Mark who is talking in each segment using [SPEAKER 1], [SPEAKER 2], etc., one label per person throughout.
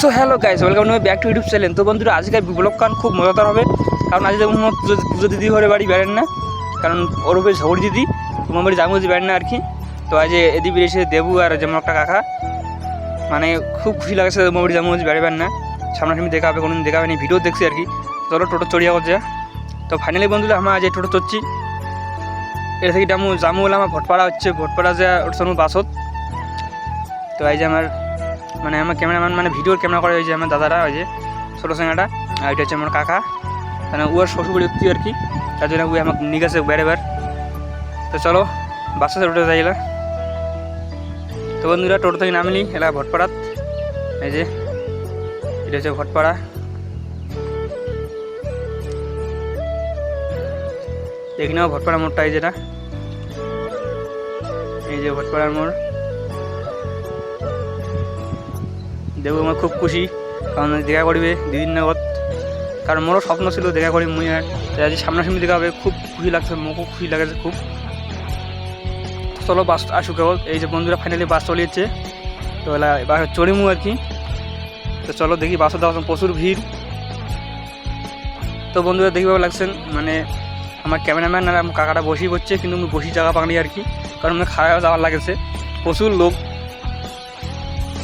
[SPEAKER 1] So hello guys welcome to back to YouTube channel তো বন্ধুরা, আজকের ব্লগ কান খুব মজাদার হবে। কারণ আজকে আমার পুজো দিদি ঘরে বাড়ি বেড়েন না, কারণ ওর উপরে ঝগড়ি দিদি তোমার বাড়ি জামুজি বেড়েন না আর কি। তো আজ এদি বেরিয়েছে দেবু আর যেমন একটা কাকা মানে খুব খুশি লাগছে তোমার বাড়ি জামুজি বেড়াবেন না। সামনাসামনি দেখা হবে, কোনোদিন দেখা হবে না, ভিডিও দেখছি আর কি। চলো টোটো চড়িয়া করছে তো ফাইনালি বন্ধুরা, আমরা আজ টোটো চড়ছি। এটা থেকে জামু জামু হলে আমার ভটপাড়া হচ্ছে, ভটপাড়া যে ওর সঙ্গে বাসত। তো যে আমার মানে আমার ক্যামেরাম্যান মানে ভিডিওর ক্যামেরা করে ওই যে আমার দাদারা, ওই যে ছোটো সিঙ্গাটা আর এটা হচ্ছে আমার কাকা। মানে উয়ার শ্বশুরবাড়ি উঠতি আর কি। তার জন্য উই আমাকে নিয়ে গেছে বেড়ে বার। তো চলো, বাসে উঠে যাইলা। তো বন্ধুরা, টোটো থেকে নামলি এলা ভটপাড়াত। এই যে, এটা হচ্ছে ভটপাড়া। দেখি নাও ভটপাড়া মোড়টা, এই যেটা। এই যে ভটপাড়ার মোড়। দেবু আমার খুব খুশি, কারণ দেখা করবে দুদিন নাগত কারণ মোরও স্বপ্ন ছিল দেখা করি মুই আর আজ সামনাসামনি দেখা হবে, খুব খুশি লাগছে, মোকেও খুশি লাগছে খুব। চলো, বাস আসুক এই যে বন্ধুরা ফাইনালি বাস চলিয়েছে তো এলা বাস চড়িমু আর কি। তো চলো দেখি, বাসে দেওয়া প্রচুর ভিড়। তো বন্ধুরা, দেখি ভালো লাগছেন মানে আমার ক্যামেরাম্যান আর কাকাটা বসেই করছে কিন্তু আমি বসি জায়গা পাকনি আর কি। কারণ আমার খারাপ যাওয়ার লাগেছে। প্রচুর লোক।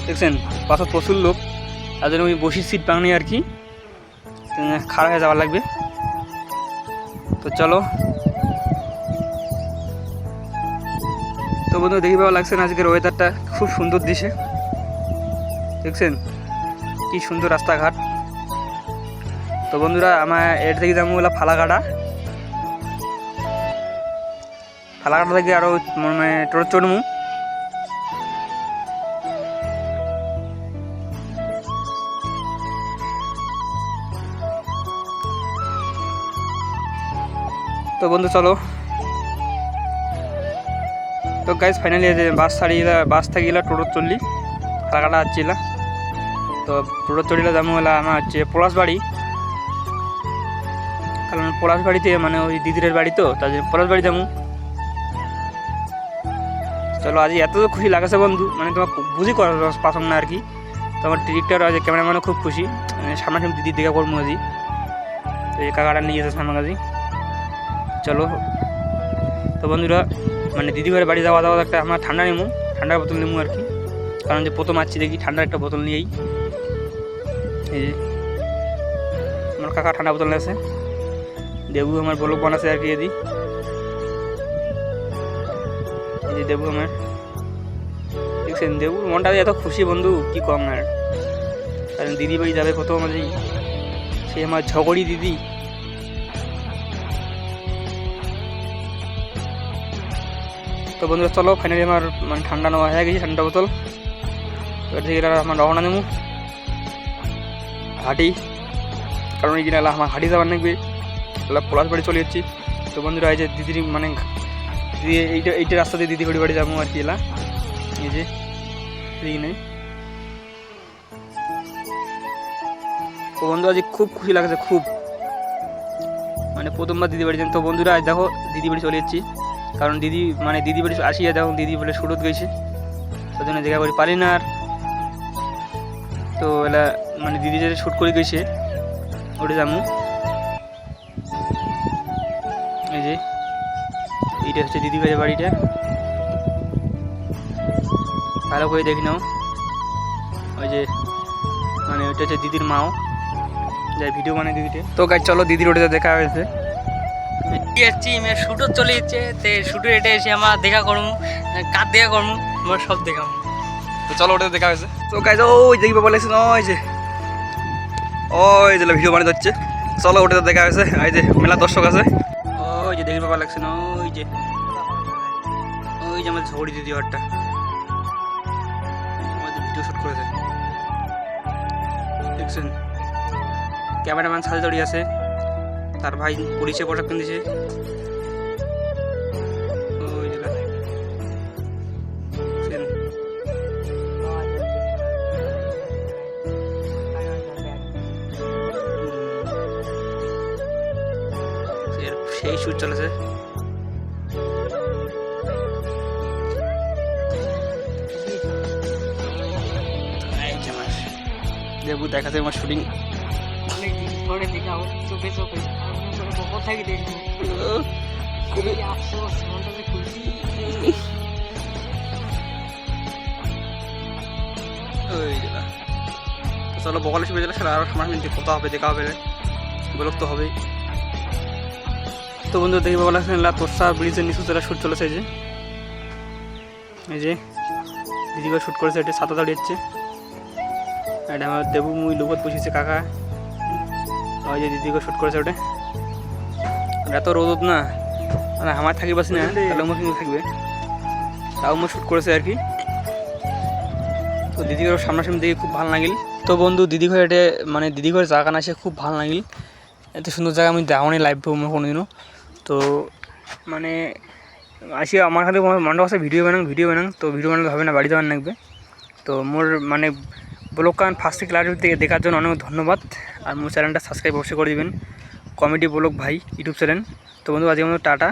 [SPEAKER 1] দেখছেন বাসত প্রচুর লোক। জন্য আমি বসি সিট পাইনি আর কি। খাড়া হয়ে যাওয়ার লাগবে। তো চলো। তো বন্ধু দেখি ভালো লাগছে না আজকের ওয়েদারটা খুব সুন্দর দিছে। দেখছেন, কি সুন্দর রাস্তাঘাট। তো বন্ধুরা, আমার এর থেকে যাব বলে ফালাকাটা। ফালাকাটা থেকে আরও মানে টোটো চড়মু। তো বন্ধু, চলো। তো গাইজ ফাইনালি বাস ছাড়িয়ে বাস থাকিলা টোটো চললি কাটা হচ্ছিল তো টোটো চড়িলে যাব হলো আমার হচ্ছে পলাশ বাড়ি। কারণ পলাশ বাড়িতে মানে ওই দিদিরের বাড়ি তো, তার জন্য পলাশ বাড়ি যাব। চলো আজ এত তো খুশি লাগাছে বন্ধু মানে তোমার বুঝি করার পছন্দ না আর কি। তোমার ডিরেক্টর আজ ক্যামেরাম্যানও খুব খুশি মানে সামনাসামনি দিদির দেখা করব আজি তো এই কাকাটা নিয়ে যেতে সামনাকাজি চলো। তো বন্ধুরা মানে দিদি ঘরে বাড়ি যাওয়া যাওয়া একটা আমরা ঠান্ডা নেব, ঠান্ডার বোতল নেব আর কি। কারণ যে প্রথম আসছি দেখি ঠান্ডার একটা বোতল নিয়েই। এই যে, আমার কাকা ঠান্ডা বোতল আছে দেবু আমার বলক বানাছে আর কি এদি এই যে দেবু আমার। দেখছেন, দেবুর মনটা এত খুশি বন্ধু, কি কম আর। কারণ দিদি যাবে প্রথম আজই সে আমার ঝগড়ি দিদি। তো বন্ধুরা, চলো ফাইনালি আমার মানে ঠান্ডা নেওয়া হয়ে গেছে, ঠান্ডা বোতল। এবার থেকে আমার রওনা নেব হাঁটি। কারণ এই কিনা আমার হাঁটি যাবার নাকবে পলাশ বাড়ি চলে যাচ্ছি। তো বন্ধুরা, এই যে দিদির মানে দিদি, এইটা এইটা রাস্তা দিয়ে দিদি বাড়ি বাড়ি যাব আর কি এলা। এই যে দিদি নেই। তো বন্ধু আজ খুব খুশি লাগছে, খুব। মানে প্রথমবার দিদি বাড়ি যান তো বন্ধুরা, আজ দেখো, দিদি বাড়ি চলে যাচ্ছি। কারণ দিদি মানে দিদি বাড়ি আসিয়া দেখো দিদি বলে সুরত গেছে। তার জন্য দেখা করি। পারি না আর। তো এলা মানে দিদি যেটা শ্যুট করে গেছে ওটা যাব। এই যে, এইটা হচ্ছে দিদি ভাইয়ের বাড়িটা। ভালো করে দেখি নাও। ওই যে মানে ওইটা হচ্ছে দিদির মাও। যাই ভিডিও মানে দিদিতে তো গাছ চলো দিদির ওটা দেখা হয়েছে।
[SPEAKER 2] যাচ্ছি মেয়ে শুটও চলে যাচ্ছে তে শুটে এটা এসে আমার দেখা করমু। কার দেখা করমু? আমার সব দেখামু
[SPEAKER 1] তো চলো ওটা দেখা হয়েছে। তো গাইজ ওই দেখি বাবা লেগেছে ওই যে ওই যে ভিডিও বানিয়ে যাচ্ছে চলো ওটা দেখা হয়েছে এই যে মেলা দর্শক আছে। ওই যে দেখি বাবা লাগছে না ওই যে ওই যে আমার ঝড়ি দিদি ঘরটা। ভিডিও শুট করেছে। দেখছেন? ক্যামেরাম্যান সাথে দড়ি আছে। তার ভাই পুলিশে পোশাক কিনেছে সেই শুট চলেছে। এই আমার শুটিং
[SPEAKER 2] অনেক দিন চোখে চোখে। মনটা
[SPEAKER 1] চলো বকলে শুয়ে গেলে সেটা আরও সামনাসামনি কথা হবে, দেখা হবে। ব্লগ তো হবেই তো বন্ধু দেখি বলা শুনলা তোরসা ব্রিজের নিচু চলে শ্যুট চলেছে যে, এই যে দিদিকে শ্যুট করেছে, এটা সাঁতা দাঁড়িয়েছে এটা আমার দেবু মুই লোকত বসেছে, কাকা। ওই যে দিদিকে শ্যুট করেছে, ওটা। ওটা তো রোদ না। মানে আমার থাকি পারছি না, তাহলে আমার কিন্তু থাকবে। তাও আমার শ্যুট করেছে আর কি। তো দিদি ঘরের সামনাসামনি দেখে খুব ভালো লাগিল। তো বন্ধু দিদি ঘরে এটা মানে দিদি ঘরের জায়গা না সে খুব ভালো লাগিল। এত সুন্দর জায়গা, আমি দেখানি লাইভ আমার কোনোদিনও। তো মানে আসি আমার খালি মনটা আছে ভিডিও বানাং ভিডিও বানাং তো ভিডিও বানালে হবে না বাড়ি যাওয়ার লাগবে তো মোর মানে ব্লগ কান ফার্স্ট ক্লাস থেকে দেখার জন্য অনেক ধন্যবাদ। আর মোর চ্যানেলটা সাবস্ক্রাইব অবশ্যই করে দিবেন। কমেডি ব্লগ ভাই ইউটিউব চ্যানেল। তো বন্ধু আজকে আমাদের টাটা।